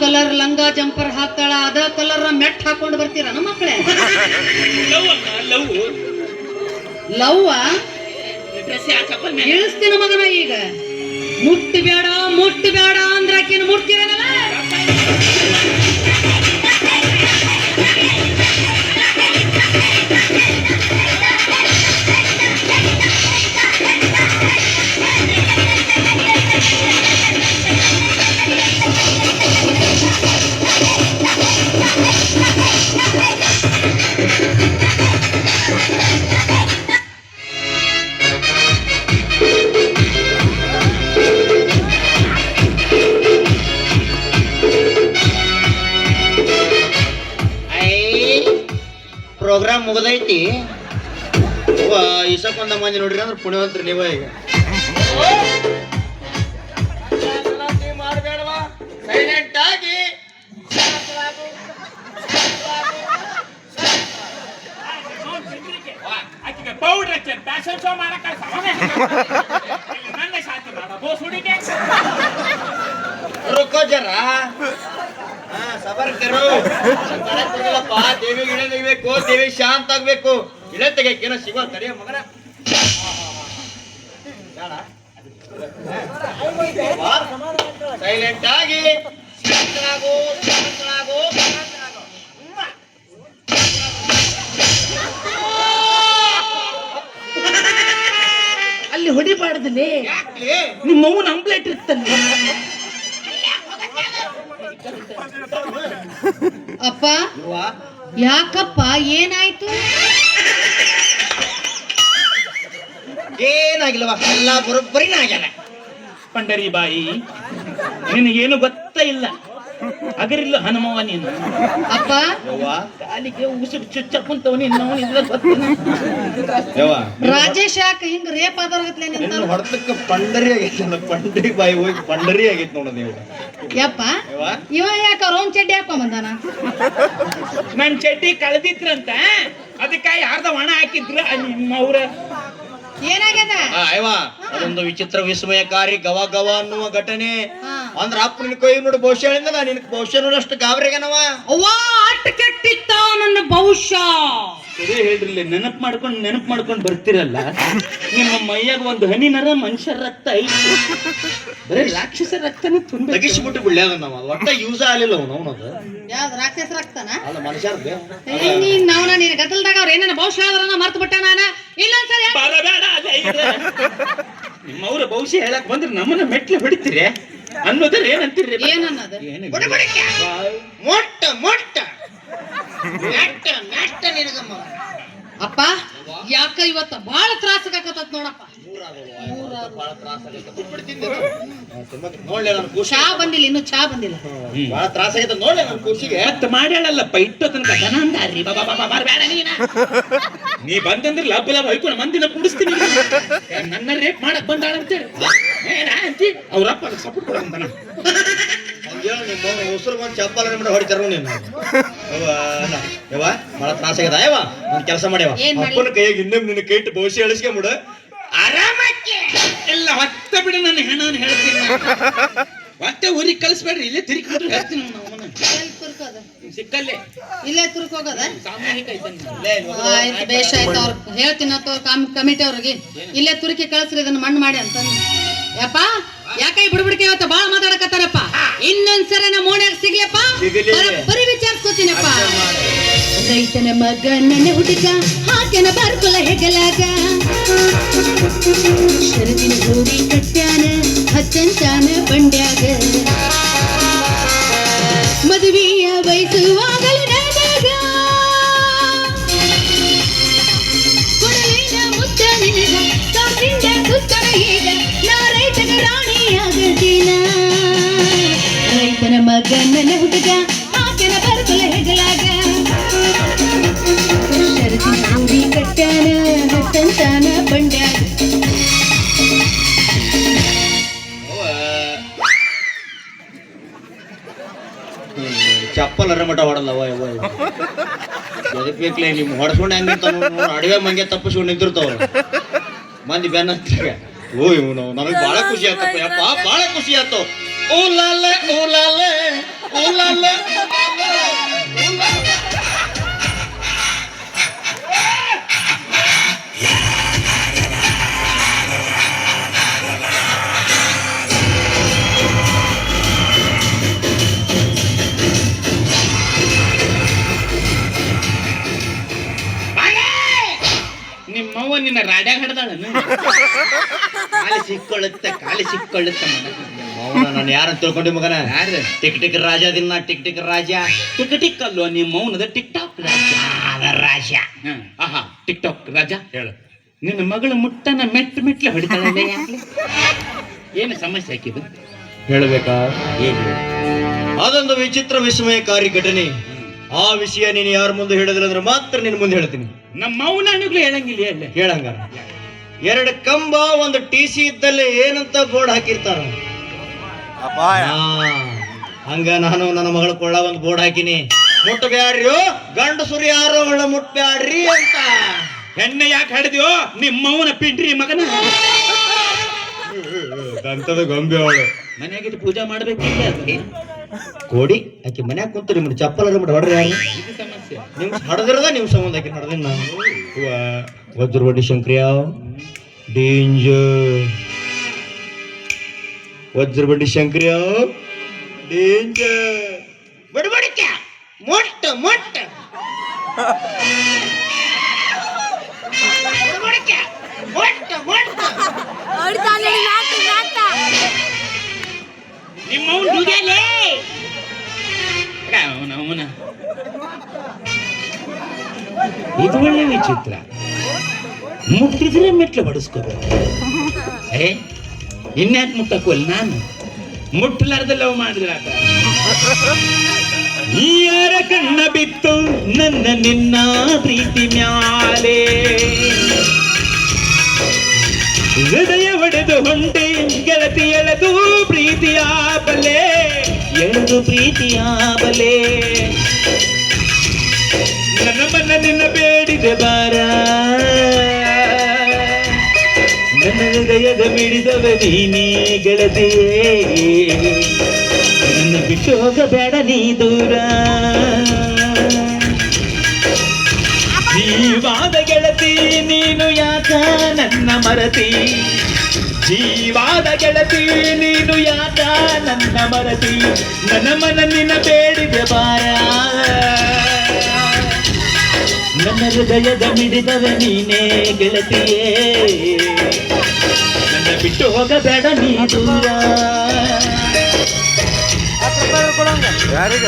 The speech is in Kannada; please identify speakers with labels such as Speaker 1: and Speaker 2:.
Speaker 1: ಕಲರ್ ಲಂಗ ಜಂಪರ್ ಹಾಕ್ತಾಳ, ಅದ ಕಲರ್ ಮೆಟ್ ಹಾಕೊಂಡು ಬರ್ತೀರ ನಮ್ಮ ಮಕ್ಕಳೇ ಲವ್ವ? ಇಳಿಸ್ತೀನ ಮಗನ ಈಗ. ಮುಟ್ಟು ಬೇಡ ಮುಟ್ಟು ಬೇಡ ಮುಟ್ತೀರ ಆಕಿನ
Speaker 2: ಮುಗ್ದೈತಿ ಇಸಕೊಂದ ಮಂದಿ ನೋಡ್ರಿ ಅಂದ್ರೆ ಪುಣ್ಯವಂತ್ರಿ ನೀವ ಈಗ ಮಾಡಬೇಡವಾ ಸೈಲೆಂಟ್ ಆಗಿ
Speaker 3: ಆಕಿಗೆ ಪೌಡ್ರ್ ಹಚ್ಚಿ ಫ್ಯಾಷನ್ ಶೋ ಮಾಡಕ್ ಕಳ್ಸವನೆ ನನ್ನ ಶಾಂತಿ ಮಾಡ ಬೋಸ್ ಹುಡುಗಿ
Speaker 2: ರುಕೋ ಜರ ಹಾ ಸಬರ್ ಕರು ಮಾಡಕ್ ಬರಲ್ಲಪ್ಪ ದೇವಿಗೆ ಇಳೆ ತೆಗಿಬೇಕು ದೇವಿ ಶಾಂತ ಆಗ್ಬೇಕು. ಗಿಡ ತೆಗಿಯಕ್ಕೇನೋ ಸಿಗೋ ಕರಿಯ ಮಗನ. ಸೈಲೆಂಟ್ ಆಗಿ ಶಾಂತನಾಗು ಶಾಂತನಾಗು ಶಾಂತನಾಗು.
Speaker 3: ಅಲ್ಲಿ ಹೊಡಿಬಾರ್ದಲ್ಲಿ
Speaker 2: ಯಾಕ್ಲೆ?
Speaker 3: ನಿಮ್ಮವ್ವ ಅಂಬ್ಲೆಟ್ ಇರ್ತಲ್ಲ
Speaker 1: ಅಪ್ಪ ಯಾಕಪ್ಪ ಏನಾಯ್ತು?
Speaker 2: ಏನಾಗಿಲ್ಲವ? ಎಲ್ಲ ಬರೋಬ್ಬರಿನ ಆಗ್ಯಾನ.
Speaker 3: ಪಂಡರಿ ಬಾಯಿ ನಿನಗೇನು ಗೊತ್ತ ಇಲ್ಲ. ಅಗರಿಲ್ಲ ಹನುಮವ ನೀನು.
Speaker 1: ಅಪ್ಪ?
Speaker 3: ಕಾಲಿಗೆ ಉಸಿರು ಚುಚ್ಚ ಕುಂತವ ನೀನು ಇದ್ರ
Speaker 2: ಯವ್ವ
Speaker 1: ರಾಜೇಶ್ ಯಾಕ ಹಿಂಗ್ ರೇಪ್ ಆದ್ರೆ ನಿಂತ
Speaker 2: ಹೊಡೆದಕ್ಕೆ ಪಂಡರಿ ಆಗೈತೆ ನನ್ನ ಪಂಡರಿ ಬಾಯಿ ಹೋಗಿ ಪಂಡರಿ ಆಗೈತೆ ನೋಡ ನೀವು.
Speaker 1: ಯಪ್ಪ ಇವ ಯಾಕ ರೋಮ್ ಚಡ್ಡಿ ಹಾಕೊಂಡ್ ಬಂದಾನ?
Speaker 3: ನನ್ ಚಡ್ಡಿ ಕಳೆದಿದ್ರಂತ ಅದಕ್ಕೆ ಯಾರ್ದ ಒಣ ಹಾಕಿದ್ರ ನಿಮ್ಮ ಅವ್ರ
Speaker 1: ಏನಾಗ್ಯದ?
Speaker 2: ಅಯ್ಯವ್ವ ಅದೊಂದು ವಿಚಿತ್ರ ವಿಸ್ಮಯಕಾರಿ ಗವ ಗವ ಅನ್ನುವ ಘಟನೆ. ಅಂದ್ರ ಅಪ್ಪ ನಿನ್ ಕೈ ನೋಡಿ ಬಹುಶಃ ಹೇಳಿದ ನಿನ್ ಬಹುಶಃ ನೋಡಷ್ಟು ಗಾಬರಿಗನವ
Speaker 1: ಅವ್ವ ಅಟ್ ಕೆಟ್ಟಿತ್ತ ನನ್ನ ಭವಿಷ್ಯ.
Speaker 3: ಅದೇ ಹೇಳ್ರಿಲ್ಲ ನೆನಪು ಮಾಡ್ಕೊಂಡು ನೆನಪು ಮಾಡ್ಕೊಂಡು ಬರ್ತಿರಲ್ಲ. ನಿಮ್ಮ ಮೈಯಾಗ ಒಂದು ಹನಿನರ ಮನುಷ್ಯರ ರಕ್ತ ಐತಿ. ಬರೀ ರಾಕ್ಷಸ ರಕ್ತನೇ ತುಂಬ
Speaker 2: ತಗಿಸ್ಬಿಟ್ಟು ನಾವ ಒಟ್ಟ ಯೂಸ್ ಆಗಲಿಲ್ಲ ಅವನು ಅವನದು.
Speaker 1: ಯಾವ್ದು ರಾಕ್ಷಸ ರಕ್ತನ?
Speaker 2: ಅಲ್ಲ ಮನುಷ್ಯರ್ದೆ.
Speaker 1: ನೀನ್ ನಾವ್ನ ನೀನ್ ಗದ್ದಲ್ದಾಗ ಅವ್ರ ಏನೇನ ಬಹುಶಃ ಆದ್ರನ ಮರ್ತು ಬಿಟ್ಟ ನಾನ?
Speaker 3: ಇಲ್ಲೊಂದ್ಸರಿ. ನಿಮ್ಮವ್ರ ಭವಿಷ್ಯ ಹೇಳಕ್ ಬಂದ್ರೆ ನಮ್ಮನ್ನ ಮೆಟ್ಲು ಹೊಡಿತೀರಿ. ಅನ್ನೋದ್ರ ಏನಂತೀರಿ?
Speaker 1: ಏನನ್ನದು?
Speaker 3: ಏನು
Speaker 2: ಮೊಟ್ಟ ಮೊಟ್ಟ.
Speaker 1: ಅಪ್ಪ ಯಾಕ ಇವತ್ತ ಬಹಳ ತ್ರಾಸಗಾಕತ್ತ ನೋಡಪ್ಪ. ಚಾ ಬಂದಿಲ್ಲ ಇನ್ನು ಚಾ ಬಂದಿಲ್ಲ.
Speaker 2: ಬಹಳ ತ್ರಾಸ ಆಗೈತೆ ನೋಡ್ಲೆ ನನ್ನ ಖುಷಿಗೆ
Speaker 3: ಮತ್ ಮಾಡ್ಯಾಳಲ್ಲಪ್ಪ ಇಟ್ಟು ತನಕ ದನ ಅಂದಾರ್ರಿ ಬಾಬಾ ಬಾಬಾ ಬರಬೇಡ ನೀನ. ನೀ ಬಂದಂದ್ರೆ ಲಬ್ ಲಬ್ ಹೊಯ್ಕೊಂಡು ಮಂದಿನ ಕುಡಿಸ್ತೀನಿ. ನನ್ನ ರೇಪ್ ಮಾಡಕ್ ಬಂದಾಳ ಅಂತೇಳಿ ಏನ ಅಂತಿ ಅವ್ರಪ್ಪ ಸಪೋರ್ಟ್ ಕೊಡಂತಾನ
Speaker 2: ನಿಮ್ಮ ಉಸಿರು ಒಂದು ಚಪ್ಪಲ್ ಮಾಡಿ ಹೊಡಿತಾರ ನೀನು? ಬಹಳ ತ್ರಾಸ ಒಂದ್ ಕೆಲಸ ಮಾಡ್ಯವ? ಅಪ್ಪನ ಕೈಯಾಗ ಇನ್ನೊಮ್ಮೆ ನಿನ್ನ ಕೈಟ್ ಬಹುಶಃ ಎಳಿಸ್ಕೊಂಬಿಡು.
Speaker 3: ಆರಾಮಕ್ಕೆ ಹೊತ್ತ ಬಿಡು ನನ್ನ ಹೇಳ್ತೀನಿ. ಮತ್ತೆ ಊರಿಗೆ ಕಳಿಸ್ಬೇಡ್ರಿ ಇಲ್ಲೇ ತಿರುಗಿ ಹೇಳ್ತೀನಿ? ಸಿಕ್ಕಲ್ಲೇ?
Speaker 1: ಇಲ್ಲೇ ತುರ್ಕೋಗದ?
Speaker 3: ಸಾಮೂಹಿಕ ಐತನ್ನ
Speaker 2: ಲೇ, ಇವಾಗ
Speaker 1: ಆಯ್ತು ಬೇಷ್ ಆಯ್ತು ಅವ್ರ. ಹೇಳ್ತೀನಿ ಕಮಿಟಿ ಅವ್ರಿಗೆ. ಇಲ್ಲೇ ತುರುಕಿ ಕಳಿಸ್ರಿ ಇದನ್ನ ಮಣ್ಣು ಮಾಡಿ ಅಂತ ಯಪ್ಪ ಯಾಕೆ ಬುಡ್ಬುಡ್ಕೆ ಇವತ್ತು ಬಾಳ ಮಾತಾಡಕತ್ತಾರಪ್ಪ? ಇನ್ನೊಂದ್ಸರಿ ನಮ್ಮ ಓಣ್ಯಾಗ ಸಿಗ್ಲಪ್ಪ? ಬರಿ ವಿಚಾರಿಸ್ಕೋತೀನಪ್ಪ. ರೈತನ ಮಗ ನನ್ನ ಹುಡುಗ ಹಾಕನ ಬಾರ್ಕೊಲ ಹೆಗಲಾಗ. ಶರದಿನ ಗೋರಿ ಕಟ್ಟ್ಯಾನ ಹಚ್ಚಂಚಾನ ಬಂಡ್ಯಾಗ. ಮದುವೆಯ ನನ್ನ ಹುಡುಗ ಆತನ ಬರ್ಕೊಲ ಹೆಗಲಾಗ. ಶರದಿನ ಗೋರಿ ಕಟ್ಟ್ಯಾನ ಹಚ್ಚಂಚಾನ ಬಂಡ್ಯಾಗ
Speaker 2: ಚಪ್ಪಲ್ ಅರ ಮಟ ಹೊಡಲ್ಲವ ಯವ್ವ. ಎದಕ್ ಬೇಕ್ಲೆ, ನಿಮ್ ಹೊಡ್ಸ್ಕೊಂಡ್ ಹೆಂಗ್ ನಿಂತಾನು ಮಂಗೆ ತಪ್ಪಿಸ್ಕೊಂಡು ನಿಂತಿರ್ತಾವ ಮಂದಿ ಬೆನ್ನ ಓ, ಇವನು ನನಗೆ ಬಹಳ ಖುಷಿ ಆಯ್ತಪ್ಪ ಯಪ್ಪ ಬಹಳ ಖುಷಿ ಆಯ್ತು উলালে উলালে
Speaker 3: উলালে ನಿನ್ನ ರಾಡ್ಯಾಗ ಹಡ್ದಾಳನು
Speaker 2: ಕಾಲಿ ಸಿಕ್ಕೊಳ್ಳುತ್ತೆ ಕಾಲಿ ಸಿಕ್ಕೊಳ್ಳುತ್ತೆ ಮೌನ ನಾನು ಯಾರ ತಿಳ್ಕೊಂಡಿ ಮಗನ?
Speaker 3: ಯಾರು
Speaker 2: ಟಿಕ್ ಟಿಕ್ ರಾಜ ದಿನ ಟಿಕ್ ಟಿಕ್ ರಾಜ.
Speaker 3: ಟಿಕ್ ಟಿಕ್ ಅಲ್ವ ನಿಮ್ಮ ಮೌನದ ಟಿಕ್ ಟಾಕ್ ರಾಜ.
Speaker 2: ಅದ ರಾಜ?
Speaker 3: ಆಹಾ ಟಿಕ್ ಟಾಕ್ ರಾಜ. ಹೇಳು. ನಿನ್ನ ಮಗಳು ಮುಟ್ಟನ ಮೆಟ್ ಮೆಟ್ಲೆ ಹೊಡಿತಾಳೆ ಏನು ಸಮಸ್ಯೆ ಹಾಕಿದ್ದು
Speaker 2: ಹೇಳಬೇಕಾ?
Speaker 3: ಏನು
Speaker 2: ಅದೊಂದು ವಿಚಿತ್ರ ವಿಸ್ಮಯಕಾರಿ ಘಟನೆ. ಆ ವಿಷಯ ನೀನು ಯಾರ ಮುಂದೆ ಹೇಳಿದ್ರೆ ಅಂದ್ರೆ ಮಾತ್ರ ನಿನ್ನ ಮುಂದೆ ಹೇಳ್ತೀನಿ.
Speaker 3: ನಮ್ಮ ಮೌನಾನುಗ್ಲೂ ಹೇಳಂಗಿಲ್ಲ ಅಲ್ಲ
Speaker 2: ಹೇಳಂಗ ಎರಡು ಕಂಬ ಒಂದು ಟಿ ಸಿ ಇದ್ದಲ್ಲಿ ಏನಂತ ಬೋರ್ಡ್ ಹಾಕಿರ್ತಾರ? ಹಂಗ ನಾನು ನನ್ನ ಮಗಳ ಕೊಳ್ಳ ಒಂದು ಬೋರ್ಡ್ ಹಾಕಿನಿ. ಮುಟ್ಟಬ್ಯಾಡ್ರಿ ಗಂಡಸುರು ಯಾರು ಅವಳ ಮುಟ್ಬ್ಯಾಡ್ರಿ ಅಂತ.
Speaker 3: ಹೆಣ್ಣೆ ಯಾಕೆ ಹಾಡಿದ್ಯೋ? ನಿಮ್ಮ ಮೌನ ಪಿಂಡ್ರಿ ಮಗನ.
Speaker 2: ದಂತದ ಗೊಂಬೆ ಅವಳು.
Speaker 3: ಮನೆಯಾಗಿಟ್ಟು ಪೂಜೆ ಮಾಡ್ಬೇಕಿಲ್ಲ
Speaker 2: ಕೋಡಿ, ಆಕೆ ಮನ್ಯಾಗ ಕುಂತು ನಿಮ್ಮ ಚಪ್ಪಲ್ ಬಿಟ್ಟು ಹೊಡ್ರಿ ನಿಮ್ ಹಡದಿರದ ನಿಮ್ ಸಂಬಂಧ ಆಕೆ ಹಡದಿನ ನಾನು. ವಜ್ರವಡ್ಡಿ ಶಂಕ್ರಿಯಾವ್. ಡೇಂಜರ್. ವಜ್ರಬಡ್ಡಿ ಶಂಕ್ರಿಯಾವ್. ಡೇಂಜರ್. ಬಡಬಡಿಕ. ಮೊಟ್ಟ ಮೊಟ್ಟ.
Speaker 3: ಇದು ಒಳ್ಳೆ ವಿಚಿತ್ರ. ಮುಟ್ಟಿದ್ರೆ ಮೆಟ್ಲು ಬಡಿಸ್ಕೋಬೇಕು. ಏ, ಇನ್ಯಾಕೆ ಮುಟ್ಟಕ್ಕಲ್ಲ ನಾನು? ಮುಟ್ಟಲಾರ್ದ ಲವ್ ಮಾಡಿದ್ರ ಯಾರ ಕಣ್ಣ ಬಿತ್ತು ನನ್ನ ನಿನ್ನ ಪ್ರೀತಿ ಮ್ಯಾಲೆ. ಹೃದಯ ಒಡೆದು ಹೊಂಟೆ ಗೆಳತಿ ಎಳೆದು ಪ್ರೀತಿಯ ಎಳೆದು ಪ್ರೀತಿಯ ಬಲೆ. ನನ್ನ ಮನ ನಿನ್ನ ಬೇಡಿದೆ ಬಾರ ನನ್ನ ಹೃದಯದ ಮಿಡಿದವ ನೀನೇ ಗೆಳತಿಯೇ ನನ್ನ ಬಿಟ್ಟು ಬೇಡ ನೀ ದೂರ. ಜೀವಾದ ಗೆಳತಿ ನೀನು ಯಾಕ ನನ್ನ ಮರತಿ? ಜೀವಾದ ಗೆಳತಿ, ನೀನು ಯಾಕ ನನ್ನ ಮರತಿ? ನನ್ನ ಮನ ನಿನ್ನ ಬೇಡಿದೆ ಬಾರ ನನ್ನ ಹೃದಯದ ಮಿಡಿದವ ನೀನೇ ಗೆಳತಿಯೇ. ನನ್ನ ಬಿಟ್ಟು ಹೋಗಬೇಡ ನೀ ದೂರ.
Speaker 4: ಯಾರಿಗ?